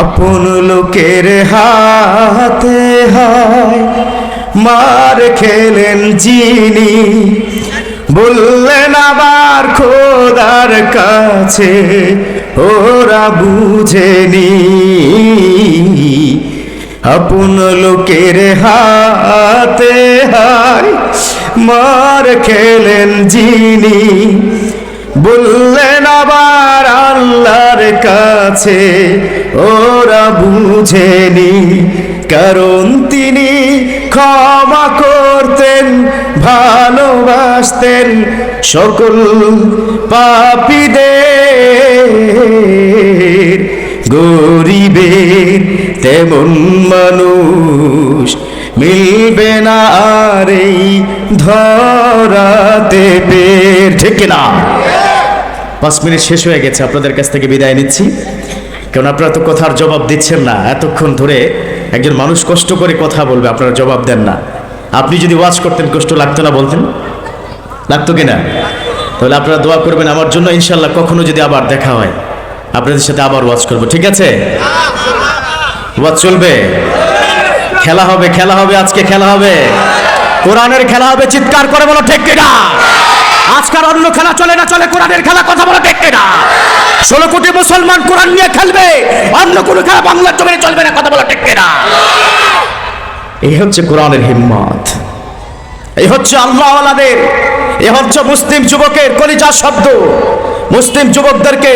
আপন লোকের হাতে হায়, মার খেলেন যিনি। বললেন, আবার খোদার কাছে ওরা বুঝেনি। আপন লোকের হাতে হায়, মার খেলেন যিনি। বললেন, আবার কাছে ওরা বুঝেনি। কারণ তিনি ক্ষমা করতেন, ভালোবাসতেন সকল পাপীদের। গরিবের তেমন মানুষ মিলবে না আর এই ধরাতে পের। ঠিক কিনা? পাঁচ মিনিট শেষ হয়ে গেছে, আপনাদের কাছ থেকে বিদায় নিচ্ছি। কারণ আপনারা তো কথার জবাব দিচ্ছেন না। এতক্ষণ ধরে একজন মানুষ কষ্ট করে কথা বলবে, আপনারা জবাব দেন না। আপনি যদি ওয়াজ করতেন, কষ্ট লাগতো না বলতেন? লাগতো কিনা? তাহলে আপনারা দোয়া করবেন আমার জন্য ইনশাল্লাহ কখনো যদি আবার দেখা হয়, আপনাদের সাথে আবার ওয়াজ করব। ঠিক আছে? ওয়াজ চলবে? খেলা হবে খেলা হবে, আজকে খেলা হবে। কোরআনের খেলা হবে, চিৎকার করে বলো, ঠিক কিনা? আজকাল অন্য খেলা চলে না, চলে কোরআনের খেলা, কথা বলো, ঠিক কিনা? ষোলো কোটি মুসলমান কোরআন নিয়ে খেলবে অন্য কোনো খেলা বাংলার জমিনে চলবে না, কথা বলো ঠিক কিনা? এই হচ্ছে কোরআনের হিম্মত। এই হচ্ছে আল্লাহওয়ালাদের এ হচ্ছে মুসলিম যুবকের কলিজা শব্দ। মুসলিম যুবকদেরকে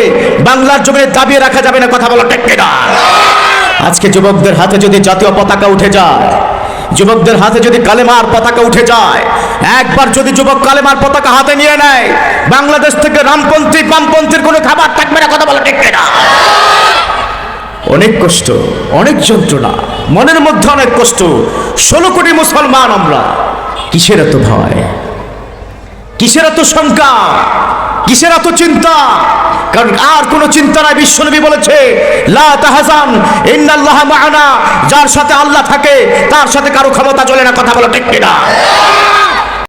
বাংলার জমিনে দাবিয়ে রাখা যাবে না, কথা বলো ঠিক কিনা? আজকে যুবকদের হাতে যদি জাতীয় পতাকা উঠে যায়, যুবকদের হাতে যদি কালেমার পতাকা উঠে যায়, একবার যদি যুবক কালেমার পতাকা হাতে নিয়ে নেয়, বাংলাদেশ থেকে রামপন্থী বামপন্থীর কোনো খাবার থাকবে না, কথা বলো ঠিক কিনা? অনেক কষ্ট, অনেক যন্ত্রণা, মনের মধ্যে অনেক কষ্ট। ষোলো কোটি মুসলমান আমরা, কিসের এত ভয়? কিসের এত শঙ্কা? কিসের এত চিন্তা? কারণ আর কোন চিন্তা নাই বিশ্ব বিশ্বনবী বলেছে, লা যার সাথে আল্লাহ থাকে, তার সাথে কারও ক্ষমতা চলে না, কথা বলো ঠিক কিনা?